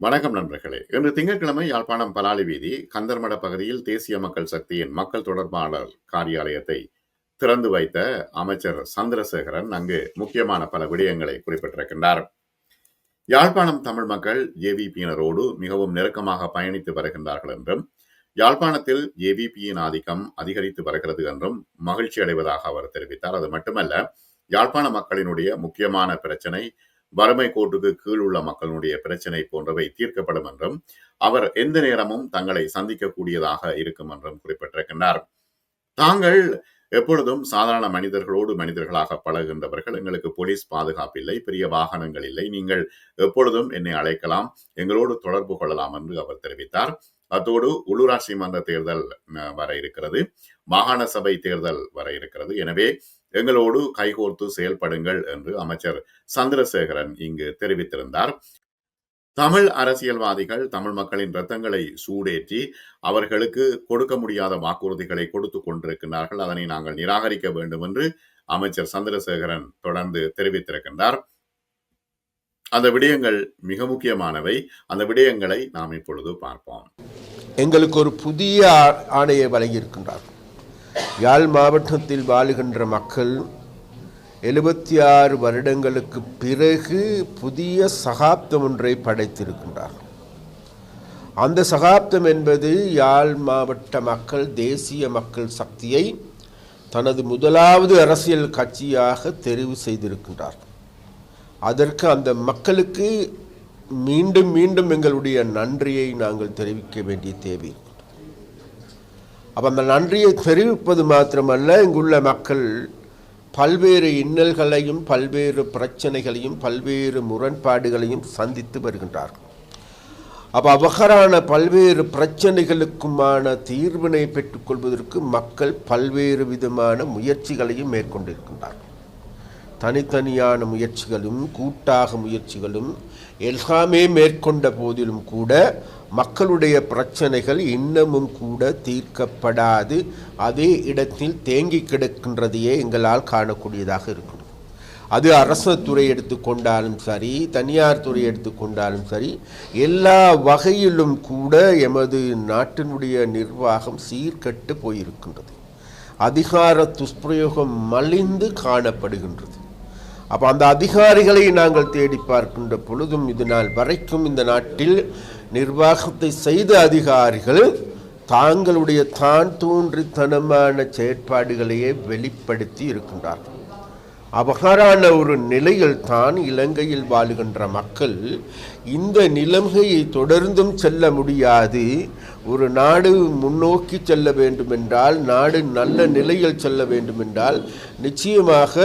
வணக்கம் நண்பர்களே. இன்று திங்கட்கிழமை யாழ்ப்பாணம் பலாலி வீதி கந்தர்மட பகுதியில் தேசிய மக்கள் சக்தியின் மக்கள் தொடர்பாளர் காரியாலயத்தை திறந்து வைத்த அமைச்சர் சந்திரசேகரன் அங்கு முக்கியமான பல விடயங்களை குறிப்பிட்டிருக்கின்றார். யாழ்ப்பாணம் தமிழ் மக்கள் ஏவிபியினரோடு மிகவும் நெருக்கமாக பயணித்து வருகின்றார்கள் என்றும் யாழ்ப்பாணத்தில் ஏவிபியின் ஆதிக்கம் அதிகரித்து வருகிறது என்றும் மகிழ்ச்சி அடைவதாக அவர் தெரிவித்தார். அது மட்டுமல்ல யாழ்ப்பாண மக்களினுடைய முக்கியமான பிரச்சனை வறுமை கோட்டுக்கு கீழ் உள்ள மக்களுடைய பிரச்சனை போன்றவை தீர்க்கப்படும் என்றும் அவர் எந்த நேரமும் தங்களை சந்திக்கக்கூடியதாக இருக்கும் என்றும் குறிப்பிட்டிருக்கின்றார். தாங்கள் எப்பொழுதும் சாதாரண மனிதர்களோடு மனிதர்களாக பழகுகின்றவர்கள். எங்களுக்கு போலீஸ் பாதுகாப்பு இல்லை பெரிய வாகனங்கள் இல்லை. நீங்கள் எப்பொழுதும் என்னை அழைக்கலாம் எங்களோடு தொடர்பு கொள்ளலாம் என்று அவர் தெரிவித்தார். அத்தோடு உள்ளூராட்சி மன்ற தேர்தல் வர இருக்கிறது. மாகாண சபை தேர்தல் வர இருக்கிறது. எனவே எங்களோடு கைகோர்த்து செயல்படுங்கள் என்று அமைச்சர் சந்திரசேகரன் இங்கு தெரிவித்திருந்தார். தமிழ் அரசியல்வாதிகள் தமிழ் மக்களின் ரத்தங்களை சூடேற்றி அவர்களுக்கு கொடுக்க முடியாத வாக்குறுதிகளை கொடுத்து கொண்டிருக்கிறார்கள். அதனை நாங்கள் நிராகரிக்க வேண்டும் என்று அமைச்சர் சந்திரசேகரன் தொடர்ந்து தெரிவித்திருக்கின்றார். அந்த விடயங்கள் மிக முக்கியமானவை. அந்த விடயங்களை நாம் இப்பொழுது பார்ப்போம். எங்களுக்கு ஒரு புதிய ஆ- ஆணையை வழங்கியிருக்கின்றார்கள். யாழ் மாவட்டத்தில் வாழுகின்ற மக்கள் எழுபத்தி ஆறு வருடங்களுக்கு பிறகு புதிய சகாப்தம் ஒன்றை படைத்திருக்கின்றார் அந்த சகாப்தம் என்பது யாழ் மாவட்ட மக்கள் தேசிய மக்கள் சக்தியை தனது முதலாவது அரசியல் கட்சியாக தெரிவு செய்திருக்கின்றார் அதற்கு அந்த மக்களுக்கு மீண்டும் மீண்டும் எங்களுடைய நன்றியை நாங்கள் தெரிவிக்க வேண்டிய தேவை அப்போ அந்த நன்றியை தெரிவிப்பது மாத்திரமல்ல இங்குள்ள மக்கள் பல்வேறு இன்னல்களையும் பல்வேறு பிரச்சனைகளையும் பல்வேறு முரண்பாடுகளையும் சந்தித்து வருகின்றார்கள். அப்போ அவகரான பல்வேறு பிரச்சனைகளுக்குமான தீர்வினை பெற்றுக்கொள்வதற்கு மக்கள் பல்வேறு விதமான முயற்சிகளையும் மேற்கொண்டிருக்கின்றார்கள். தனித்தனியான முயற்சிகளும் கூட்டாக முயற்சிகளும் எல்லாமே மேற்கொண்ட போதிலும் கூட மக்களுடைய பிரச்சனைகள் இன்னமும் கூட தீர்க்கப்படாது. அதே இடத்தில் தேங்கி கிடக்கின்றதையே எங்களால் காணக்கூடியதாக இருக்கும். அது அரசு துறை எடுத்துக்கொண்டாலும் சரி தனியார் துறை எடுத்துக்கொண்டாலும் சரி எல்லா வகையிலும் கூட எமது நாட்டினுடைய நிர்வாகம் சீர்கெட்டு போயிருக்கின்றது. அதிகார துஷ்பிரயோகம் மலிந்து காணப்படுகின்றது. அப்போ அந்த அதிகாரிகளை நாங்கள் தேடி பார்க்கின்ற பொழுதும் இது நாள் வரைக்கும் இந்த நாட்டில் நிர்வாகத்தை செய்த அதிகாரிகள் தாங்களுடைய தான் தோன்றித்தனமான செயற்பாடுகளையே வெளிப்படுத்தி இருக்கின்றார்கள். அபகாரான ஒரு நிலையில் தான் இலங்கையில் வாழுகின்ற மக்கள் இந்த நிலைமையை தொடர்ந்தும் செல்ல முடியாது. ஒரு நாடு முன்னோக்கி செல்ல வேண்டுமென்றால் நாடு நல்ல நிலையில் செல்ல வேண்டுமென்றால் நிச்சயமாக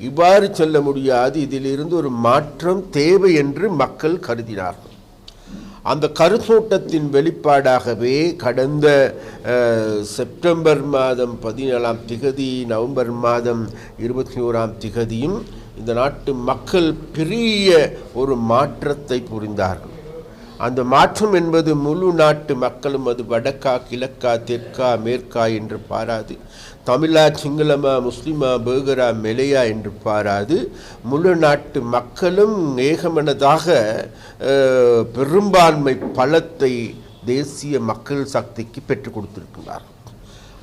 இவ்வாறு செல்ல முடியாது. இதிலிருந்து ஒரு மாற்றம் தேவை என்று மக்கள் கருதினார்கள். அந்த கருத்தோட்டத்தின் வெளிப்பாடாகவே கடந்த செப்டம்பர் மாதம் பதினேழாம் திகதி நவம்பர் மாதம் இருபத்தி ஓராம் திகதியும் இந்த நாட்டு மக்கள் பெரிய ஒரு மாற்றத்தை புரிந்தார்கள். அந்த மாற்றம் என்பது முழு நாட்டு மக்களும் அது வடக்கா கிழக்கா தெற்கா மேற்கா என்று பாராது. தமிழா சிங்களமா முஸ்லிமா பேகரா மெலையா என்று பாராது. முழு நாட்டு மக்களும் ஏகமனதாக பெரும்பான்மை பலத்தை தேசிய மக்கள் சக்திக்கு பெற்றுக் கொடுத்திருக்கிறார்கள்.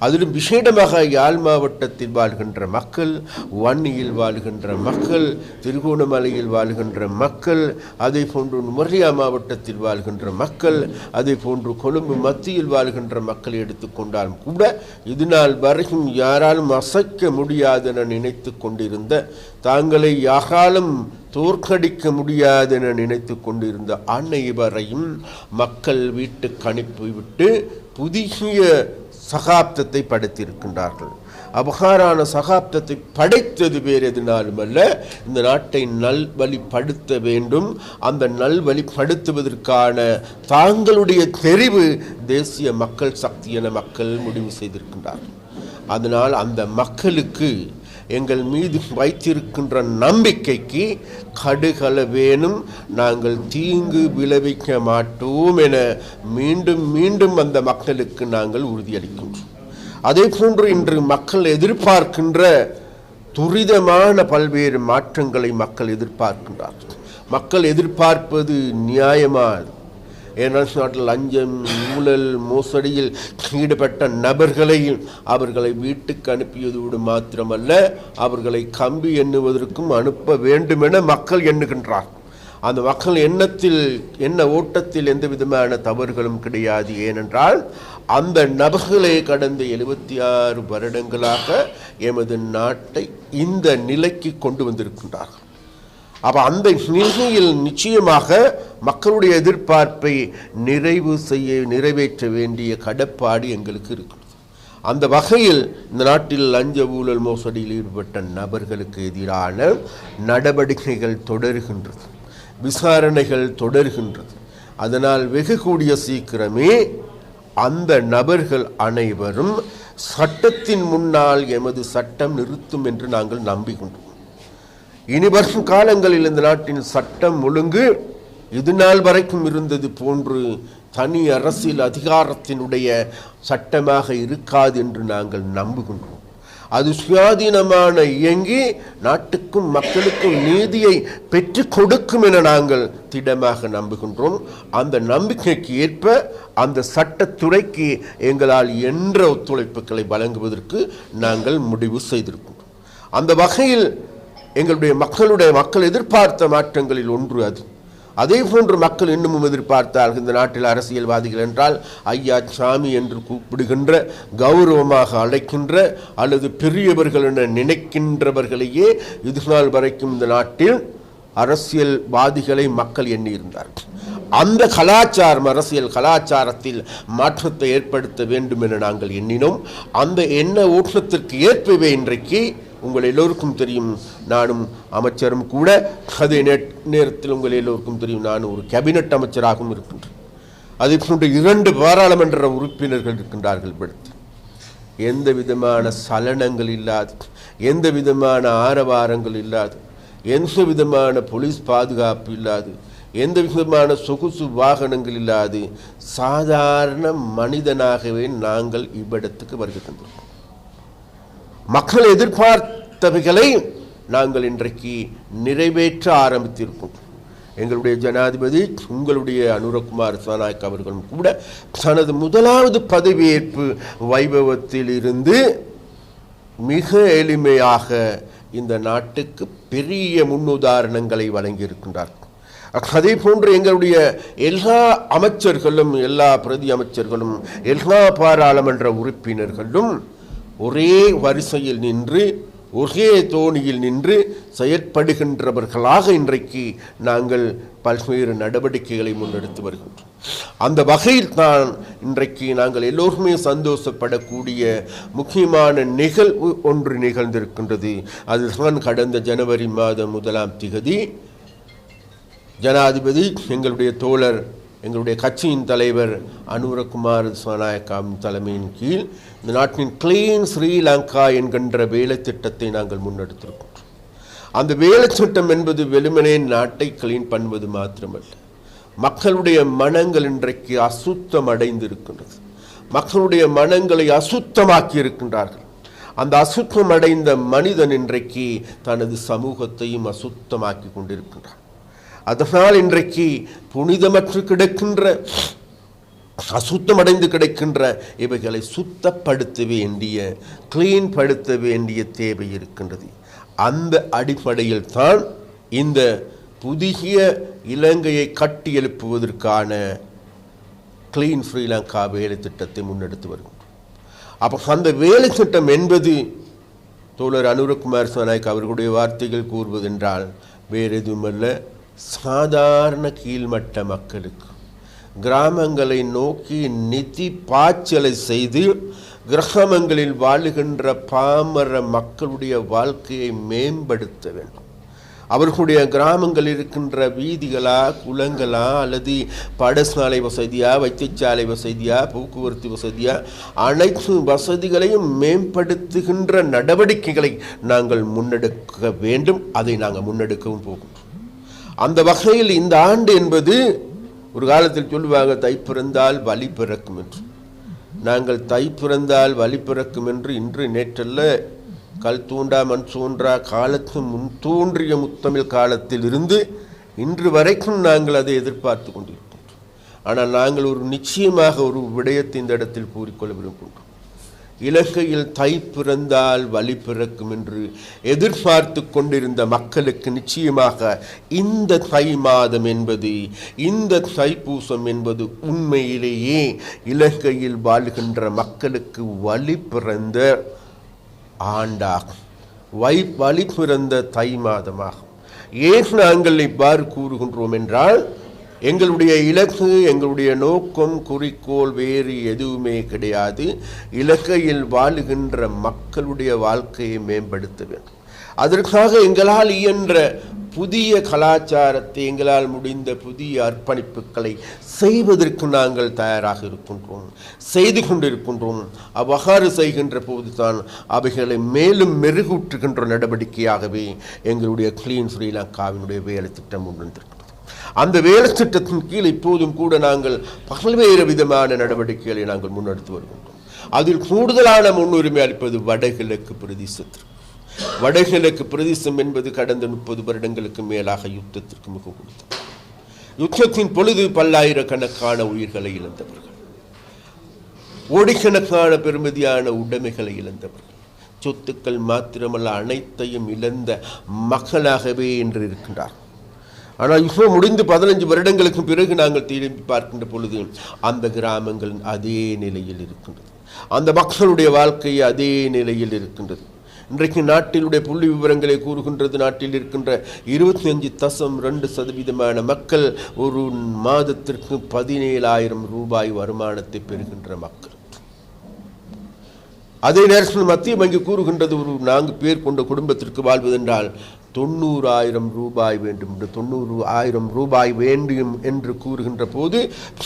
அதிலும் விசேடமாக யாழ் மாவட்டத்தில் வாழ்கின்ற மக்கள் வன்னியில் வாழ்கின்ற மக்கள் திருகோணமலையில் வாழ்கின்ற மக்கள் அதே போன்று நுமரியா மாவட்டத்தில் வாழ்கின்ற மக்கள் அதே போன்று கொழும்பு மத்தியில் வாழ்கின்ற மக்களை எடுத்துக்கொண்டாலும் கூட இதுநாள் வரையும் யாராலும் அசைக்க முடியாதென நினைத்து கொண்டிருந்த தாங்களை யாராலும் தோற்கடிக்க முடியாதென நினைத்து கொண்டிருந்த அனைவரையும் மக்கள் வீட்டுக்கு அனுப்பிவிட்டு புதிய சகாப்தத்தை படைத்திருக்கின்றார்கள் அபகாரான சகாப்தத்தை படைத்தது வேறு எதுனாலும் அல்ல இந்த நாட்டை நல்வழிப்படுத்த வேண்டும். அந்த நல்வழிப்படுத்துவதற்கான தாங்களுடைய தெரிவு தேசிய மக்கள் சக்தி என மக்கள் முடிவு செய்திருக்கின்றார்கள். அதனால் அந்த மக்களுக்கு எங்கள் மீது வைத்திருக்கின்ற நம்பிக்கைக்கு கடுகளவேனும் நாங்கள் தீங்கு விளைவிக்க மாட்டோம் என மீண்டும் மீண்டும் அந்த மக்களுக்கு நாங்கள் உறுதியளிக்கின்றோம். அதே போன்று இன்று மக்கள் எதிர்பார்க்கின்ற துரிதமான பல்வேறு மாற்றங்களை மக்கள் எதிர்பார்க்கின்றார்கள். மக்கள் எதிர்பார்ப்பது நியாயமானது ஏனால் நாட்டில் லஞ்சம் ஊழல் மோசடியில் ஈடுபட்ட நபர்களை அவர்களை வீட்டுக்கு அனுப்பியதோடு மாத்திரமல்ல அவர்களை கம்பி எண்ணுவதற்கும் அனுப்ப வேண்டும் என மக்கள் எண்ணுகின்றார். அந்த மக்கள் எண்ணத்தில் என்ன ஓட்டத்தில் எந்த விதமான தவறுகளும் கிடையாது. ஏனென்றால் அந்த நபர்களே கடந்த எழுபத்தி ஆறு வருடங்களாக எமது நாட்டை இந்த நிலைக்கு கொண்டு வந்திருக்கின்றார்கள். அப்ப அந்த நிலையில் நிச்சயமாக மக்களுடைய எதிர்பார்ப்பை நிறைவு செய்ய நிறைவேற்ற வேண்டிய கடப்பாடு எங்களுக்கு இருக்கிறது. அந்த வகையில் இந்த நாட்டில் லஞ்ச ஊழல் மோசடியில் ஈடுபட்ட நபர்களுக்கு எதிரான நடவடிக்கைகள் தொடர்கின்றது. விசாரணைகள் தொடர்கின்றது. அதனால் வெகு கூடிய சீக்கிரமே அந்த நபர்கள் அனைவரும் சட்டத்தின் முன்னால் எமது சட்டம் நிறுத்தும் என்று நாங்கள் நம்பிக்கொண்டோம் இனி வரும் காலங்களில் இந்த நாட்டின் சட்டம் ஒழுங்கு இது நாள் வரைக்கும் இருந்தது போன்று தனி அரசியல் அதிகாரத்தினுடைய சட்டமாக இருக்காது என்று நாங்கள் நம்புகின்றோம். அது சுயாதீனமான இயங்கி நாட்டுக்கும் மக்களுக்கும் நீதியை பெற்று கொடுக்கும் என நாங்கள் திடமாக நம்புகின்றோம். அந்த நம்பிக்கைக்கு ஏற்ப அந்த சட்டத்துறைக்கு எங்களால் என்ற ஒத்துழைப்புகளை வழங்குவதற்கு நாங்கள் முடிவு செய்திருக்கின்றோம். அந்த வகையில் எங்களுடைய மக்களுடைய மக்கள் எதிர்பார்த்த மாற்றங்களில் ஒன்று அது. அதே போன்று மக்கள் இன்னமும் எதிர்பார்த்தார்கள் இந்த நாட்டில் அரசியல்வாதிகள் என்றால் ஐயா சாமி என்று கூப்பிடுகின்ற கௌரவமாக அழைக்கின்ற அல்லது பெரியவர்கள் என நினைக்கின்றவர்களையே இதுநாள் வரைக்கும் இந்த நாட்டில் அரசியல்வாதிகளை மக்கள் எண்ணியிருந்தார்கள். அந்த கலாச்சாரம் அரசியல் கலாச்சாரத்தில் மாற்றத்தை ஏற்படுத்த வேண்டும் என நாங்கள் எண்ணினோம். அந்த எண்ண ஓட்டத்திற்கு ஏற்பவே இன்றைக்கு உங்கள் எல்லோருக்கும் தெரியும். நானும் அமைச்சரும் கூட அதே நே- நேரத்தில் உங்கள் எல்லோருக்கும் தெரியும். நான் ஒரு கேபினட் அமைச்சராகவும் இருக்கின்றேன். அதே போன்று இரண்டு பாராளுமன்ற உறுப்பினர்கள் இருக்கின்றார்கள் படுத்து எந்த விதமான சலனங்கள் இல்லாது எந்த விதமான ஆரவாரங்கள் இல்லாது எந்த விதமான போலீஸ் பாதுகாப்பு இல்லாது எந்த விதமான சொகுசு வாகனங்கள் இல்லாது சாதாரண மனிதனாகவே நாங்கள் இவ்விடத்துக்கு வருகின்றோம் மக்கள் எதிர்பார்த்த எதிர்பார்த்தவைகளை நாங்கள் இன்றைக்கு நிறைவேற்ற ஆரம்பித்திருக்கோம் எங்களுடைய ஜனாதிபதி உங்களுடைய அனுரகுமார் சாநாயக் அவர்களும் கூட தனது முதலாவது பதவியேற்பு வைபவத்தில் இருந்து மிக எளிமையாக இந்த நாட்டுக்கு பெரிய முன்னுதாரணங்களை வழங்கியிருக்கின்றார்கள் அதே போன்று எங்களுடைய எல்லா அமைச்சர்களும் எல்லா பிரதி அமைச்சர்களும் எல்லா பாராளுமன்ற உறுப்பினர்களும் ஒரே வரிசையில் நின்று ஒரே தோணியில் நின்று செயற்படுகின்றவர்களாக இன்றைக்கு நாங்கள் பல்வேறு நடவடிக்கைகளை முன்னெடுத்து வருகின்றோம். அந்த வகையில் தான் இன்றைக்கு நாங்கள் எல்லோருமே சந்தோஷப்படக்கூடிய முக்கியமான நிகழ்வு ஒன்று நிகழ்ந்திருக்கின்றது. அதுதான் கடந்த ஜனவரி மாதம் முதலாம் திகதி. ஜனாதிபதி எங்களுடைய தோழர் எங்களுடைய கட்சியின் தலைவர் அனுரகுமார் சனாயக்காவின் தலைமையின் கீழ் இந்த நாட்டின் கிளீன் ஸ்ரீலங்கா என்கின்ற வேலை திட்டத்தை நாங்கள் முன்னெடுத்திருக்கின்றோம். அந்த வேலை திட்டம் என்பது வெறுமனே நாட்டை கிளீன் பண்ணுவது மாத்திரமல்ல மக்களுடைய மனங்கள் இன்றைக்கு அசுத்தம் அடைந்திருக்கின்றது மக்களுடைய மனங்களை அசுத்தமாக்கி இருக்கின்றார்கள் அந்த அசுத்தம் அடைந்த மனிதன் இன்றைக்கு தனது சமூகத்தையும் அசுத்தமாக்கி கொண்டிருக்கின்றான். அதனால் இன்றைக்கு புனிதமற்று கிடக்கின்ற அசுத்தமடைந்து கிடக்கின்ற இவைகளை சுத்தப்படுத்த வேண்டிய கிளீன் படுத்த வேண்டிய தேவை இருக்கின்றது. அந்த அடிப்படையில் தான் இந்த புதிய இலங்கையை கட்டி எழுப்புவதற்கான கிளீன் ஸ்ரீலங்கா வேலை திட்டத்தை முன்னெடுத்து வருகின்றோம் அப்போ அந்த வேலை திட்டம் என்பது தோழர் அனுரகுமார் சனாய்க் அவர்களுடைய வார்த்தைகள் கூறுவதென்றால் வேறு எதுவுமல்ல சாதாரண கீழ்மட்ட மக்களுக்கு. கிராமங்களை நோக்கி நிதி பாய்ச்சலை செய்து கிராமங்களில் வாழுகின்ற பாமர மக்களுடைய வாழ்க்கையை மேம்படுத்த வேண்டும். அவர்களுடைய கிராமங்களில் இருக்கின்ற வீதிகளா குளங்களா அல்லது பாடசாலை வசதியா வைத்தியசாலை வசதியா போக்குவரத்து வசதியா அனைத்து வசதிகளையும் மேம்படுத்துகின்ற நடவடிக்கைகளை நாங்கள் முன்னெடுக்க வேண்டும். அதை நாங்கள் முன்னெடுக்கவும் போகும். அந்த வகையில் இந்த ஆண்டு என்பது ஒரு காலத்தில் சொல்லுவாங்க தை பிறந்தால் வலி பிறக்கும் என்று. நாங்கள் தை பிறந்தால் வழி பிறக்கும் என்று இன்று நேற்றல்ல கல் தூண்டா மண் தோன்றா காலத்து முன் தோன்றிய முத்தமிழ் காலத்தில் இருந்து இன்று வரைக்கும் நாங்கள் அதை எதிர்பார்த்து கொண்டிருக்கின்றோம். ஆனால் நாங்கள் ஒரு நிச்சயமாக ஒரு விடயத்தை இந்த இடத்தில் கூறிக்கொள்ள விரும்புகின்றோம். இலங்கையில் தை பிறந்தால் வழி பிறக்கும் என்று எதிர்பார்த்து கொண்டிருந்த மக்களுக்கு நிச்சயமாக இந்த தை மாதம் என்பது இந்த தைப்பூசம் என்பது உண்மையிலேயே இலங்கையில் வாழ்கின்ற மக்களுக்கு வழி பிறந்த ஆண்டாகும். வை வழி பிறந்த தை மாதமாகும். ஏன் நாங்கள் இவ்வாறு கூறுகின்றோம் என்றால் எங்களுடைய இலக்கு எங்களுடைய நோக்கம் குறிக்கோள் வேறு எதுவுமே கிடையாது. இலக்கையில் வாழுகின்ற மக்களுடைய வாழ்க்கையை மேம்படுத்த வேண்டும். அதற்காக எங்களால் இயன்ற புதிய கலாச்சாரத்தை எங்களால் முடிந்த புதிய அர்ப்பணிப்புகளை செய்வதற்கு நாங்கள் தயாராக இருக்கின்றோம். செய்து கொண்டிருக்கின்றோம். அவ்வாறு செய்கின்ற போதுதான் அவைகளை மேலும் மெருகூற்றுகின்ற நடவடிக்கையாகவே எங்களுடைய கிளீன் ஸ்ரீலங்காவினுடைய வேலை திட்டம் முன்வந்திருக்கிறது. அந்த வேலை திட்டத்தின் கீழ் இப்போதும் கூட நாங்கள் பல்வேறு விதமான நடவடிக்கைகளை நாங்கள் முன்னெடுத்து வருகின்றோம். அதில் கூடுதலான முன்னுரிமை அளிப்பது வடகிழக்கு பிரதேசத்திற்கு. வடகிழக்கு பிரதேசம் என்பது கடந்த முப்பது வருடங்களுக்கு மேலாக யுத்தத்திற்கு மிக கொடுத்தது யுத்தத்தின் பொழுது பல்லாயிரக்கணக்கான உயிர்களை இழந்தவர்கள். கோடிக்கணக்கான பெருமதியான உடைமைகளை இழந்தவர்கள். சொத்துக்கள் மாத்திரமல்ல அனைத்தையும் இழந்த மக்களாகவே இன்று இருக்கின்றார் ஆனால் இப்போ முடிந்து பதினஞ்சு வருடங்களுக்கு பிறகு நாங்கள் திரும்பி பார்க்கின்ற பொழுது அந்த கிராமங்கள் அதே நிலையில் இருக்கின்றது. அந்த மக்களுடைய வாழ்க்கை அதே நிலையில் இருக்கின்றது. இன்றைக்கு நாட்டினுடைய புள்ளி விவரங்களை கூறுகின்றது நாட்டில் இருக்கின்ற இருபத்தி அஞ்சு தசம் ரெண்டு சதவீதமான மக்கள் ஒரு மாதத்திற்கு பதினேழாயிரம் ரூபாய் வருமானத்தை பெறுகின்ற மக்கள். அதே நேரத்தில் மத்திய வங்கி கூறுகின்றது ஒரு நான்கு பேர் கொண்ட குடும்பத்திற்கு வாழ்வதென்றால் தொண்ணூறாயிரம் ரூபாய் வேண்டும் என்று தொண்ணூறு ஆயிரம் ரூபாய் வேண்டும் என்று கூறுகின்ற போது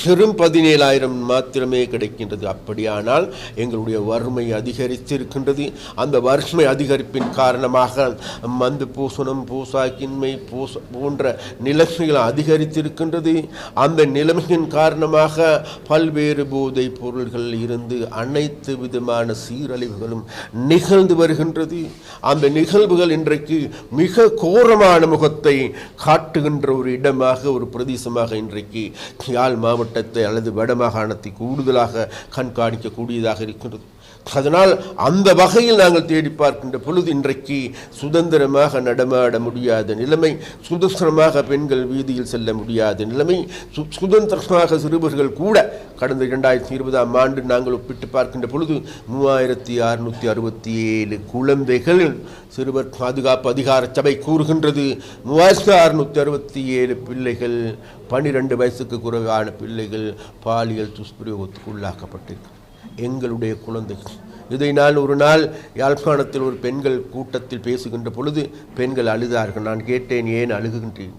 பெரும் பதினேழாயிரம் மாத்திரமே கிடைக்கின்றது. அப்படியானால் எங்களுடைய வறுமை அதிகரித்திருக்கின்றது. அந்த வறுமை அதிகரிப்பின் காரணமாக மந்து பூசணம் பூசாக்கின்மை பூச போன்ற நிலைமைகள் அதிகரித்திருக்கின்றது. அந்த நிலைமையின் காரணமாக பல்வேறு போதைப் பொருள்கள் இருந்து அனைத்து விதமான சீரழிவுகளும் நிகழ்ந்து வருகின்றது. அந்த நிகழ்வுகள் இன்றைக்கு மிக கோரமான முகத்தை காட்டுகின்ற ஒரு இடமாக ஒரு பிரதேசமாக இன்றைக்கு யாழ் மாவட்டத்தை அல்லது வடமாகாணத்தை கூடுதலாக கண்காணிக்கக்கூடியதாக இருக்கின்றது அதனால் அந்த வகையில் நாங்கள் தேடி பார்க்கின்ற பொழுது இன்றைக்கு சுதந்திரமாக நடமாட முடியாத நிலைமை சுதந்திரமாக பெண்கள் வீதியில் செல்ல முடியாத நிலைமை சு சுதந்திரமாக சிறுவர்கள் கூட கடந்த இரண்டாயிரத்தி இருபதாம் ஆண்டு நாங்கள் ஒப்பிட்டு பார்க்கின்ற பொழுது மூவாயிரத்தி அறுநூற்றி அறுபத்தி ஏழு குழந்தைகள் சிறுவர் பாதுகாப்பு அதிகார சபை கூறுகின்றது. மூவாயிரத்தி அறுநூற்றி அறுபத்தி ஏழு பிள்ளைகள் பனிரெண்டு வயசுக்கு குறைவான பிள்ளைகள் பாலியல் துஷ்பிரயோகத்துக்கு உள்ளாக்கப்பட்டிருக்கு எங்களுடைய குழந்தைகள். இதை நான் ஒரு நாள் யாழ்ப்பாணத்தில் ஒரு பெண்கள் கூட்டத்தில் பேசுகின்ற பொழுது பெண்கள் அழுதார்கள். நான் கேட்டேன் ஏன் அழுகுகின்றேன்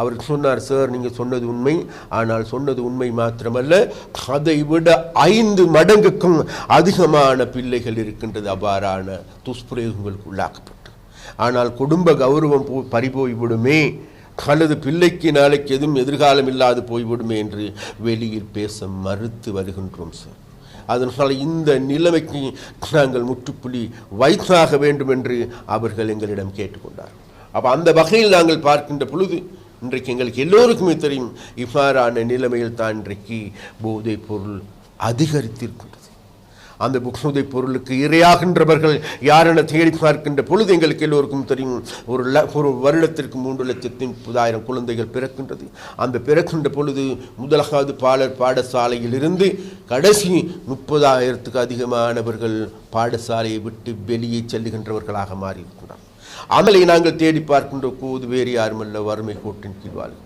அவர் சொன்னார் சார் நீங்கள் சொன்னது உண்மை. ஆனால் சொன்னது உண்மை மாத்திரமல்ல. அதை விட ஐந்து மடங்குக்கும் அதிகமான பிள்ளைகள் இருக்கின்றது. அவ்வாறான துஷ்பிரயோகங்களுக்கு உள்ளாக்கப்பட்டு ஆனால் குடும்ப கௌரவம் போ பறிபோய்விடுமே. அல்லது பிள்ளைக்கு நாளைக்கு எதுவும் எதிர்காலம் இல்லாது போய்விடுமே என்று வெளியில் பேச மறுத்து வருகின்றோம் சார். அதனால் இந்த நிலைமைக்கு நாங்கள் முற்றுப்புள்ளி வைத்தாக வேண்டும் என்று அவர்கள் எங்களிடம் கேட்டுக்கொண்டார் அப்போ அந்த வகையில் நாங்கள் பார்க்கின்ற பொழுது இன்றைக்கு எங்களுக்கு எல்லோருக்குமே தெரியும் இவ்வாறான நிலைமையில் தான் இன்றைக்கு போதைப் பொருள் அதிகரித்திருக்கின்றது அந்த புக்ஷுதை பொருளுக்கு இரையாகின்றவர்கள் யாரென தேடி பார்க்கின்ற பொழுது எங்களுக்கு எல்லோருக்கும் தெரியும். ஒரு ல ஒரு வருடத்திற்கு மூன்று லட்சத்தி முப்பதாயிரம் குழந்தைகள் பிறக்கின்றது. அந்த பிறக்கின்ற பொழுது முதலாவது பாலர் பாடசாலையிலிருந்து கடைசி முப்பதாயிரத்துக்கு அதிகமானவர்கள் பாடசாலையை விட்டு வெளியே செல்லுகின்றவர்களாக மாறியிருக்கிறார். அமலை நாங்கள் தேடி பார்க்கின்ற போது வேறு யாருமல்ல வறுமை கோட்டின் கீழ் வாழ்கின்றவர்கள்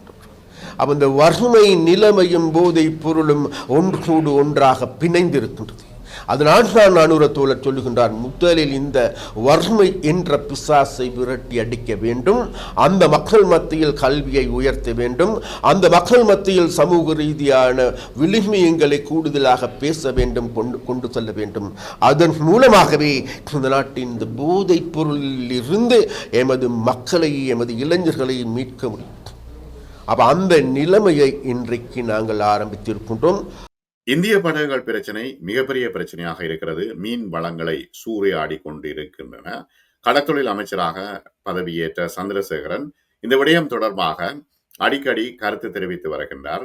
அப்ப இந்த வறுமை நிலைமையும் போதை பொருளும் ஒன்றோடு ஒன்றாக பிணைந்திருக்கின்றது. அதனால் தான் அனுரத்தோழர் சொல்லுகின்றார் முதலில் இந்த வறுமை என்ற பிசாசை விரட்டி அடிக்க வேண்டும். அந்த மக்கள் மத்தியில் கல்வியை உயர்த்த வேண்டும். அந்த மக்கள் மத்தியில் சமூக ரீதியான விளிமியங்களை கூடுதலாக பேச வேண்டும் கொண்டு கொண்டு செல்ல வேண்டும். அதன் மூலமாகவே இந்த நாட்டின் இந்த போதைப் பொருளில் இருந்து எமது மக்களை எமது இளைஞர்களை மீட்க முடியும். அப்போ அந்த நிலைமையை இன்றைக்கு நாங்கள் ஆரம்பித்திருக்கின்றோம். இந்திய படகுகள் பிரச்சனை மிகப்பெரிய பிரச்சனையாக இருக்கிறது. மீன் வளங்களை சூறையாடி கொண்டிருக்கின்றன கடத்தொழில் அமைச்சராக பதவியேற்ற சந்திரசேகரன் இந்த விடயம் தொடர்பாக அடிக்கடி கருத்து தெரிவித்து வருகின்றார்.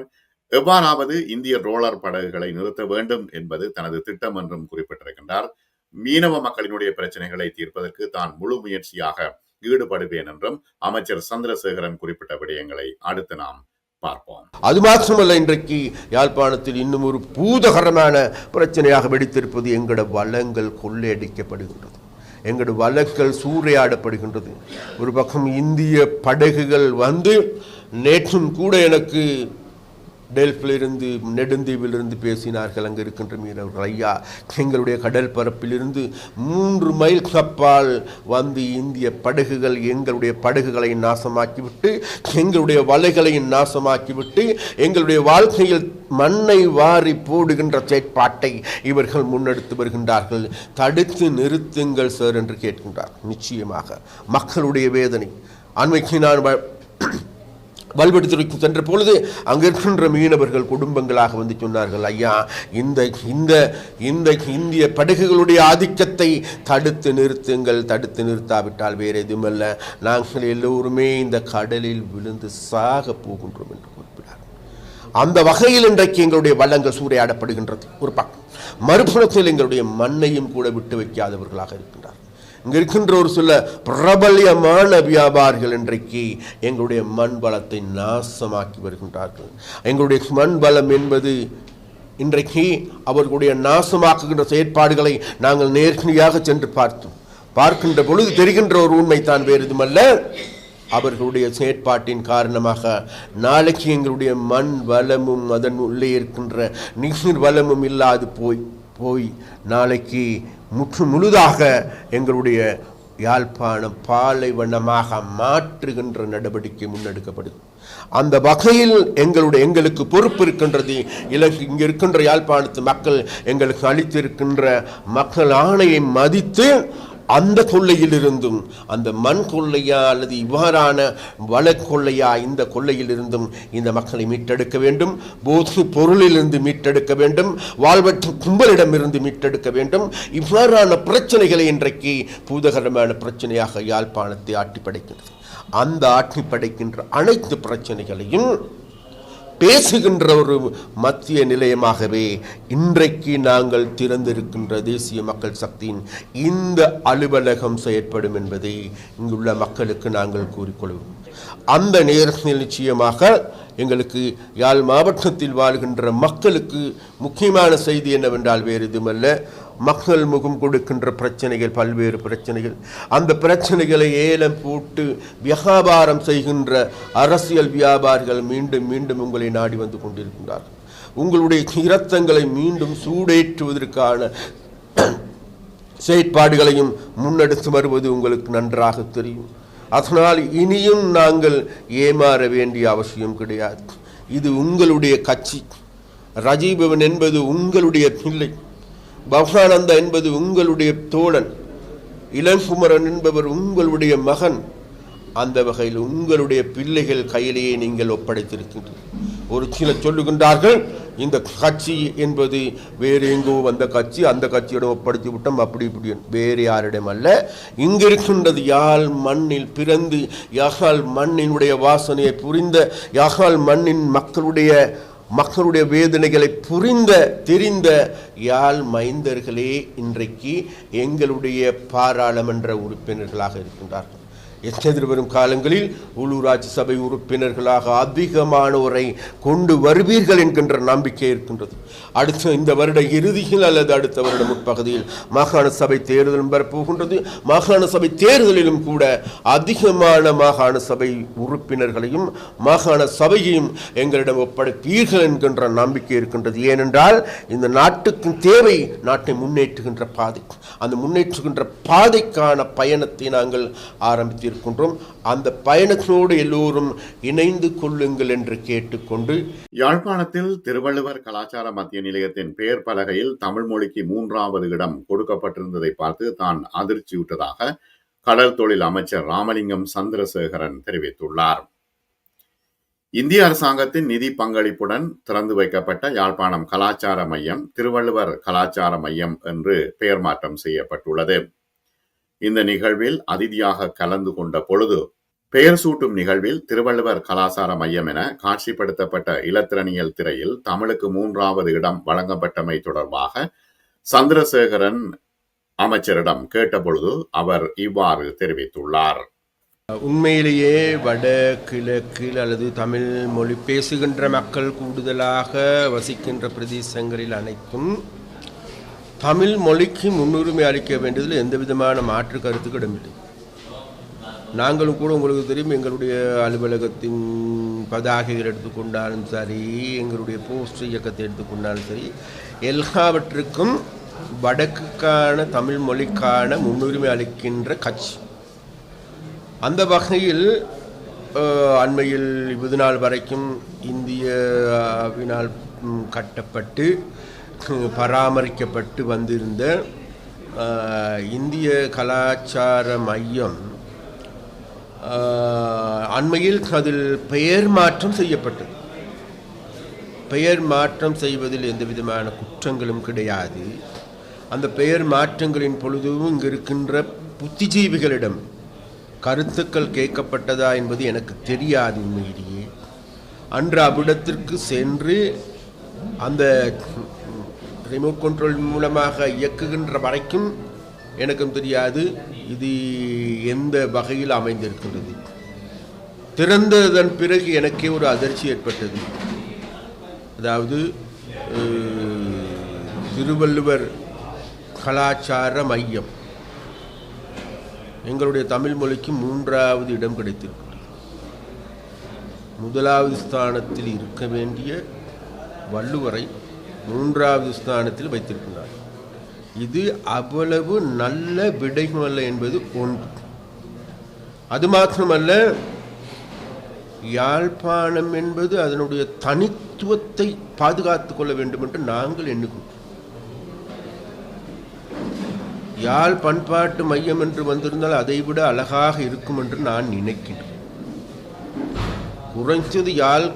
எவ்வாறாவது இந்திய ரோலர் படகுகளை நிறுத்த வேண்டும் என்பது தனது திட்டம் என்றும் குறிப்பிட்டிருக்கின்றார். மீனவ மக்களினுடைய பிரச்சனைகளை தீர்ப்பதற்கு தான் முழு முயற்சியாக ஈடுபடுவேன் என்றும் அமைச்சர் சந்திரசேகரன் குறிப்பிட்ட விடயங்களை அடுத்து நாம் பார்ப்போம். அது மாத்திரமல்ல இன்றைக்கு யாழ்ப்பாணத்தில் இன்னும் ஒரு பூதகரமான பிரச்சனையாக வெடித்திருப்பது எங்களோட வளங்கள் கொள்ளையடிக்கப்படுகின்றது. எங்களோட வளங்கள் சூறையாடப்படுகின்றது. ஒரு பக்கம் இந்திய படகுகள் வந்து நேற்றும் கூட எனக்கு டெல்ஃபிலிருந்து நெடுந்தீவிலிருந்து பேசினார்கள். அங்கே இருக்கின்ற மீனவர்கள் ஐயா எங்களுடைய கடல் பரப்பிலிருந்து மூன்று மைல் கப்பால் வந்து இந்திய படகுகள் எங்களுடைய படகுகளை நாசமாக்கிவிட்டு எங்களுடைய வலைகளை நாசமாக்கிவிட்டு எங்களுடைய வாழ்க்கையில் மண்ணை வாரி போடுகின்ற செயற்பாட்டை இவர்கள் முன்னெடுத்து வருகின்றார்கள். தடுத்து நிறுத்துங்கள் சார் என்று கேட்கின்றார். நிச்சயமாக மக்களுடைய வேதனை. அண்மைக்கு நான் வல்வெடுத்துறைக்கு சென்ற பொழுது அங்கிருக்கின்ற மீனவர்கள் குடும்பங்களாக வந்து சொன்னார்கள் ஐயா இந்த இந்த இந்த இந்திய படகுகளுடைய ஆதிக்கத்தை தடுத்து நிறுத்துங்கள் தடுத்து நிறுத்தாவிட்டால் வேறு எதுவுமல்ல. நாங்கள் எல்லோருமே இந்த கடலில் விழுந்து சாக போகின்றோம் என்று குறிப்பிட்டார். அந்த வகையில் இன்றைக்கு எங்களுடைய வளங்கள் சூறையாடப்படுகின்றது ஒரு பக்கம். மறுபுறத்தில் எங்களுடைய மண்ணையும் கூட விட்டு வைக்காதவர்களாக இருக்கின்றார் இங்கே இருக்கின்ற ஒரு சில பிரபல்யமான வியாபாரிகள் இன்றைக்கு எங்களுடைய மண் வளத்தை நாசமாக்கி வருகின்றார்கள். எங்களுடைய மண் வளம் என்பது இன்றைக்கு அவர்களுடைய நாசமாக்குகின்ற செயற்பாடுகளை நாங்கள் நேர்மையாக சென்று பார்த்தோம். பார்க்கின்ற பொழுது தெரிகின்ற ஒரு உண்மை தான் வேறு இதுமல்ல அவர்களுடைய செயற்பாட்டின் காரணமாக நாளைக்கு எங்களுடைய மண் வளமும் அதன் உள்ளே இருக்கின்ற நீர் வளமும் இல்லாது போய் போய் நாளைக்கு முற்று முழுதாக எங்களுடைய யாழ்ப்பாணம் பாலைவனமாக மாற்றுகின்ற நடவடிக்கை முன்னெடுக்கப்படுது. அந்த வகையில் எங்களுடைய எங்களுக்கு பொறுப்பு இருக்கின்றது. இலக்கு இங்கே இருக்கின்ற யாழ்ப்பாணத்து மக்கள் எங்களுக்கு அளித்திருக்கின்ற மக்கள் ஆணையை மதித்து அந்த கொள்ளையிலிருந்தும் அந்த மண் கொள்ளையா அல்லது இவ்வாறான வள கொள்ளையா இந்த கொள்ளையிலிருந்தும் இந்த மக்களை மீட்டெடுக்க வேண்டும். போது பொருளிலிருந்து மீட்டெடுக்க வேண்டும். வாழ்வற்ற கும்பலிடமிருந்து மீட்டெடுக்க வேண்டும். இவ்வாறான பிரச்சனைகளை இன்றைக்கு பூதகரமான பிரச்சனையாக யாழ்ப்பாணத்தை ஆட்டி படைக்கின்றது அந்த ஆட்டி படைக்கின்ற அனைத்து பிரச்சனைகளையும் பேசுகின்ற ஒரு மத்திய நிலையமாகவே இன்றைக்கு நாங்கள் திறந்திருக்கின்ற தேசிய மக்கள் சக்தியின் இந்த அலுவலகம் செயற்படும் என்பதை இங்குள்ள மக்களுக்கு நாங்கள் கூறிக்கொள்வோம் அந்த நேரத்தில் நிச்சயமாக எங்களுக்கு யாழ் மாவட்டத்தில் வாழ்கின்ற மக்களுக்கு முக்கியமான செய்தி என்னவென்றால் வேறு எதுமல்ல மக்கள் முகம் கொடுக்கின்ற பிரச்சனைகள் பல்வேறு பிரச்சனைகள். அந்த பிரச்சனைகளை ஏலம் போட்டு வியாபாரம் செய்கின்ற அரசியல் வியாபாரிகள் மீண்டும் மீண்டும் உங்களை நாடி வந்து கொண்டிருக்கின்றார்கள். உங்களுடைய இரத்தங்களை மீண்டும் சூடேற்றுவதற்கான செயற்பாடுகளையும் முன்னெடுத்து வருவது உங்களுக்கு நன்றாக தெரியும். அதனால் இனியும் நாங்கள் ஏமாற வேண்டிய அவசியம் கிடையாது. இது உங்களுடைய கட்சி. ரஜீபவன் என்பது உங்களுடைய பிள்ளை. பவானந்தா என்பது உங்களுடைய தோழன். இளங்குமரன் என்பவர் உங்களுடைய மகன். அந்த வகையில் உங்களுடைய பிள்ளைகள் கையிலேயே நீங்கள் ஒப்படைத்திருக்கின்றீர்கள் ஒரு சிலர் சொல்லுகின்றார்கள் இந்த கட்சி என்பது வேறு எங்கோ வந்த கட்சி அந்த கட்சியிடம் ஒப்படைத்து விட்டோம் அப்படி இப்படி வேறு யாரிடம் அல்ல. இங்கிருக்கின்றது யாழ் மண்ணில் பிறந்து யாழ் மண்ணினுடைய வாசனையை புரிந்த யாழ் மண்ணின் மக்களுடைய மக்களுடைய வேதனைகளை புரிந்த தெரிந்த யாழ் மைந்தர்களே இன்றைக்கு எங்களுடைய பாராளுமன்ற உறுப்பினர்களாக இருக்கின்றார்கள். எதிர்வரும் காலங்களில் உள்ளூராட்சி சபை உறுப்பினர்களாக அதிகமானோரை கொண்டு வருவீர்கள் என்கின்ற நம்பிக்கை இருக்கின்றது. அடுத்த இந்த வருட இறுதியில் அல்லது அடுத்த வருட முற்பகுதியில் மாகாண சபை தேர்தலும் வரப்போகின்றது. மாகாண சபை தேர்தலிலும் கூட அதிகமான மாகாண சபை உறுப்பினர்களையும் மாகாண சபையையும் எங்களிடம் ஒப்படைப்பீர்கள் என்கின்ற நம்பிக்கை இருக்கின்றது. ஏனென்றால் இந்த நாட்டுக்கு தேவை நாட்டை முன்னேற்றுகின்ற பாதை. அந்த முன்னேற்றுகின்ற பாதைக்கான பயணத்தை நாங்கள் இருக்கின்றோம் அந்த பயணத்தோடு எல்லோரும் இணைந்து கொள்ளுங்கள் என்று கேட்டுக்கொண்டு யாழ்ப்பாணத்தில் திருவள்ளுவர் கலாச்சார மத்திய நிலையத்தின் பெயர் பலகையில் தமிழ் மொழிக்கு மூன்றாவது இடம் கொடுக்கப்பட்டிருந்ததை பார்த்து தான் அதிர்ச்சியுற்றதாக கடல் தொழில் அமைச்சர் ராமலிங்கம் சந்திரசேகரன் தெரிவித்துள்ளார். இந்திய அரசாங்கத்தின் நிதி பங்களிப்புடன் திறந்து வைக்கப்பட்ட யாழ்ப்பாணம் கலாச்சார மையம் திருவள்ளுவர் கலாச்சார மையம் என்று பெயர் மாற்றம் செய்யப்பட்டுள்ளது. இந்த நிகழ்வில் அதிதியாக கலந்து கொண்ட பொழுது பெயர் சூட்டும் நிகழ்வில் திருவள்ளுவர் கலாசார மையம் என காட்சிப்படுத்தப்பட்ட இலத்திரனியல் திரையில் தமிழுக்கு மூன்றாவது இடம் வழங்கப்பட்டமை தொடர்பாக சந்திரசேகரன் அமைச்சரிடம் கேட்டபொழுது அவர் இவ்வாறு தெரிவித்துள்ளார். உண்மையிலேயே வட கிழக்கில் அல்லது தமிழ் மொழி பேசுகின்ற மக்கள் கூடுதலாக வசிக்கின்ற பிரதேசங்களில் அனைத்தும் தமிழ் மொழிக்கு முன்னுரிமை அளிக்க வேண்டியதில் எந்த விதமான மாற்று கருத்துக்களும் இல்லை. நாங்களும் கூட உங்களுக்கு தெரியும் எங்களுடைய அலுவலகத்தின் பதாகைகள் எடுத்துக்கொண்டாலும் சரி எங்களுடைய போஸ்ட் இயக்கத்தை எடுத்துக்கொண்டாலும் சரி எல்லாவற்றுக்கும் வடக்குக்கான தமிழ் மொழிக்கான முன்னுரிமை அளிக்கின்ற கட்சி. அந்த வகையில் அண்மையில் இது நாள் வரைக்கும் இந்தியாவினால் கட்டப்பட்டு பராமரிக்கப்பட்டு வந்திருந்த இந்திய கலாச்சார மையம் அண்மையில் அதில் பெயர் மாற்றம் செய்யப்பட்டது. பெயர் மாற்றம் செய்வதில் எந்த விதமான குற்றங்களும் கிடையாது. அந்த பெயர் மாற்றங்களின் பொழுதும் இங்கு இருக்கின்ற புத்திஜீவிகளிடம் கருத்துக்கள் கேட்கப்பட்டதா என்பது எனக்கு தெரியாது உண்மையிலேயே. அன்று அவ்விடத்திற்கு சென்று அந்த ரிமோட் கண்ட்ரோல் மூலமாக இயக்குகின்ற வரைக்கும் எனக்கும் தெரியாது இது எந்த வகையில் அமைந்திருக்கின்றது. திறந்ததன் பிறகு எனக்கே ஒரு அதிர்ச்சி ஏற்பட்டது. அதாவது திருவள்ளுவர் கலாச்சார மையம். எங்களுடைய தமிழ் மொழிக்கு மூன்றாவது இடம் கிடைத்திருக்கிறது. முதலாவது ஸ்தானத்தில் இருக்க வேண்டிய வள்ளுவரை மூன்றாவது ஸ்தானத்தில் வைத்திருக்கிறார். இது அவ்வளவு நல்ல விடைமல்ல என்பது ஒன்று. அது மாத்திரமல்ல யாழ்ப்பாணம் என்பது அதனுடைய தனித்துவத்தை பாதுகாத்துக் கொள்ள வேண்டும் என்று நாங்கள் எண்ணுகிறோம். யாழ் பண்பாட்டு மையம் என்று வந்திருந்தால் அதைவிட அழகாக இருக்கும் என்று நான் நினைக்கிறேன். குறைஞ்சது யாழ்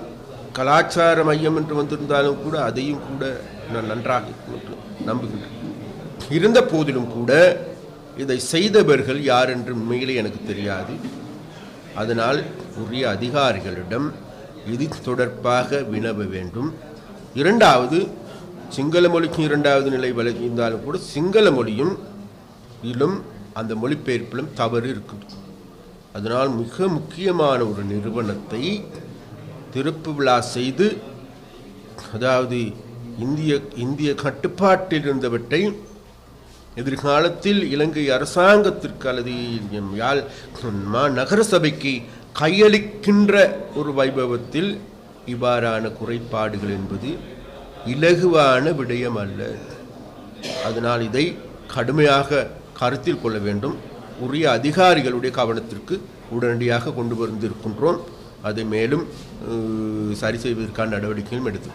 கலாச்சார மையம் என்று வந்திருந்தாலும் கூட அதையும் கூட நான் நன்றாக நம்புகிறேன் இருந்த போதிலும் கூட இதை செய்தவர்கள் யார் என்று உண்மையிலே எனக்கு தெரியாது. அதனால் உரிய அதிகாரிகளிடம் இது தொடர்பாக வினவ வேண்டும். இரண்டாவது சிங்கள மொழிக்கும் இரண்டாவது நிலை வழங்கியிருந்தாலும் கூட சிங்கள மொழியும் இலும் அந்த மொழிபெயர்ப்பிலும் தவறு இருக்குது. அதனால் மிக முக்கியமான ஒரு நிறுவனத்தை திறப்பு விழா செய்து அதாவது இந்திய இந்திய கட்டுப்பாட்டில் இருந்தவற்றை எதிர்காலத்தில் இலங்கை அரசாங்கத்திற்கு அல்லது எம் யாழ் மா நகர சபைக்கு கையளிக்கின்ற ஒரு வைபவத்தில் இவ்வாறான குறைபாடுகள் என்பது இலகுவான விடயம் அல்ல. அதனால் இதை கடுமையாக கருத்தில் கொள்ள வேண்டும். உரிய அதிகாரிகளுடைய கவனத்திற்கு உடனடியாக கொண்டு வந்திருக்கின்றோம். அதை மேலும் சரி செய்வதற்கான நடவடிக்கைகளும் எடுத்து